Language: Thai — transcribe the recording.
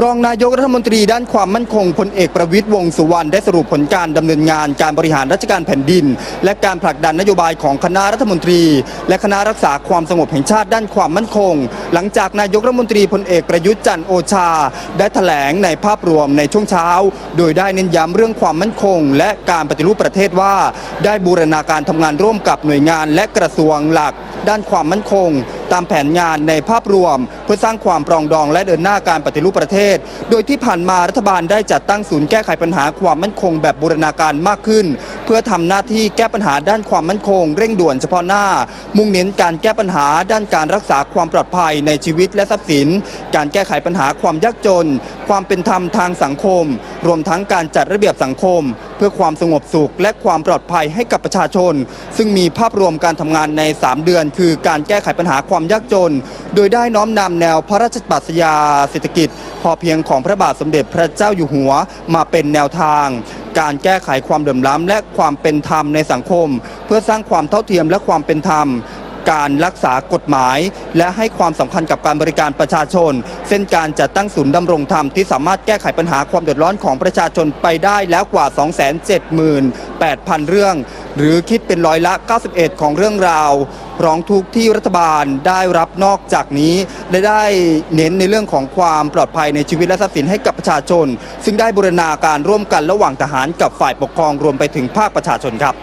รองนายกรัฐมนตรีด้านความมั่นคงพลเอกประวิตยวงสุวรรณได้สรุปผลการดำเนินงานการบริหารราชการแผ่นดิน และการผลักดันนโยบายของคณะรัฐมนตรี และคณะรักษาความสงบแห่งชาติด้านความมั่นคง หลังจากนายกรัฐมนตรีพลเอกประยุทธ์จันทร์โอชา ได้แถลงในภาพรวมในช่วงเช้า โดยได้เน้นย้ำเรื่องความมั่นคง และการปฏิรูปประเทศว่า ได้บูรณาการทำงานร่วมกับหน่วยงาน และกระทรวงหลัก ด้านความมั่นคง ตามแผนงานในภาพรวม เพื่อสร้างความปรองดองและเดินหน้าการปฏิรูปประเทศ โดยที่ผ่านมารัฐบาลได้จัดตั้งศูนย์แก้ไขปัญหาความมั่นคงแบบบูรณาการมากขึ้น เพื่อทำหน้าที่แก้ปัญหาด้านความมั่นคง เร่งด่วนเฉพาะหน้า มุ่งเน้นการแก้ปัญหาด้านการรักษาความปลอดภัยในชีวิตและทรัพย์สิน การแก้ไขปัญหาความยากจน ความเป็นธรรมทางสังคม รวมทั้งการจัดระเบียบสังคม พื่อความสงบสุข และความปลอดภัยให้กับประชาชน ซึ่งมีภาพรวมการทำงานใน 3 เดือน คือการแก้ไขปัญหาความยากจน โดยได้น้อมนำแนวพระราชปรัชญาเศรษฐกิจ พอเพียงของพระบาทสมเด็จพระเจ้าอยู่หัวมาเป็นแนวทาง การแก้ไขความเดือดร้อนและความเป็นธรรมในสังคม เพื่อสร้างความเท่าเทียมและความเป็นธรรม การรักษากฎหมาย และให้ความสำคัญกับการบริการประชาชน เส้นการจัดตั้งศูนย์ดำรงธรรมที่สามารถแก้ไขปัญหาความเดือดร้อนของประชาชนไปได้แล้วกว่า 278,000 เรื่อง หรือคิดเป็นร้อยละ 91 ของเรื่องราว ร้องทุกข์ที่รัฐบาลได้รับนอกจากนี้และได้เน้นในเรื่องของความปลอดภัยในชีวิตและทรัพย์สินให้กับประชาชน ซึ่งได้บูรณาการร่วมกันระหว่างทหารกับฝ่ายปกครองรวมไปถึงภาคประชาชนครับ